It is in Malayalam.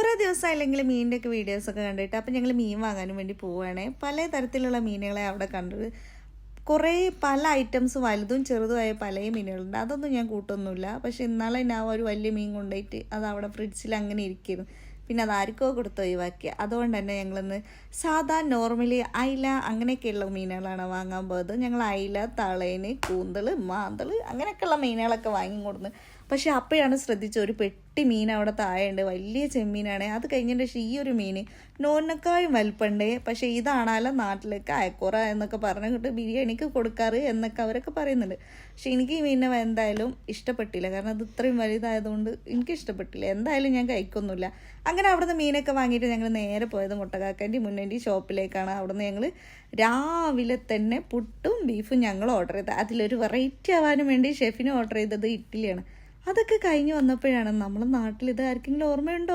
കുറേ ദിവസമായില്ലെങ്കിൽ മീനിന്റെ ഒക്കെ വീഡിയോസൊക്കെ കണ്ടിട്ട് അപ്പം ഞങ്ങൾ മീൻ വാങ്ങാനും വേണ്ടി പോവുകയാണേ. പല തരത്തിലുള്ള മീനുകളെ അവിടെ കണ്ടത്. കുറേ പല ഐറ്റംസ് വലുതും ചെറുതുമായ പല മീനുകളുണ്ട്. അതൊന്നും ഞാൻ കൂട്ടൊന്നുമില്ല. പക്ഷെ ഇന്നാളെ ഞാൻ ഒരു വലിയ മീൻ കൊണ്ടുപോയിട്ട് അത് അവിടെ ഫ്രിഡ്ജിൽ അങ്ങനെ ഇരിക്കുന്നു. പിന്നെ അത് ആർക്കോ കൊടുത്ത് ഒഴിവാക്കി അതുകൊണ്ട് തന്നെ ഞങ്ങളിന്ന് സാധാ നോർമലി അയില അങ്ങനെയൊക്കെയുള്ള മീനുകളാണ് വാങ്ങാൻ പോയത്. ഞങ്ങൾ അയില തളേന് കൂന്തൾ മാന്തൾ അങ്ങനെയൊക്കെയുള്ള മീനുകളൊക്കെ വാങ്ങി കൊടുന്ന് പക്ഷേ അപ്പോഴാണ് ശ്രദ്ധിച്ച ഒരു പെട്ടി മീൻ അവിടെ താഴെയുണ്ട്. വലിയ ചെമ്മീനാണ്. അത് കഴിഞ്ഞിട്ട് പക്ഷേ ഈ ഒരു മീൻ നോനക്കായും വലുപ്പുണ്ട് പക്ഷേ ഇതാണാലും നാട്ടിലേക്ക് അയക്കൂറ എന്നൊക്കെ പറഞ്ഞിട്ട് ബിരിയാണിക്ക് കൊടുക്കാറ് എന്നൊക്കെ അവരൊക്കെ പറയുന്നുണ്ട്. പക്ഷേ എനിക്ക് ഈ മീനിനെ എന്തായാലും ഇഷ്ടപ്പെട്ടില്ല. കാരണം അത് ഇത്രയും വലുതായതുകൊണ്ട് എനിക്ക് ഇഷ്ടപ്പെട്ടില്ല എന്തായാലും ഞാൻ കഴിക്കൊന്നുമില്ല. അങ്ങനെ അവിടുന്ന് മീനൊക്കെ വാങ്ങിയിട്ട് ഞങ്ങൾ നേരെ പോയത് മുട്ടക്കാക്കന്റെ മുന്നേന്റെ ഷോപ്പിലേക്കാണ്. അവിടുന്ന് ഞങ്ങൾ രാവിലെ തന്നെ പുട്ടും ബീഫും ഞങ്ങൾ ഓർഡർ ചെയ്തത് അതിലൊരു വെറൈറ്റി ആവാനും വേണ്ടി ഷെഫിന് ഓർഡർ ചെയ്തത് ഇഡ്ഡലിയാണ്. അതൊക്കെ കഴിഞ്ഞ് വന്നപ്പോഴാണ് നമ്മുടെ നാട്ടിൽ ഇത് ആർക്കെങ്കിലും ഓർമ്മയുണ്ടോ?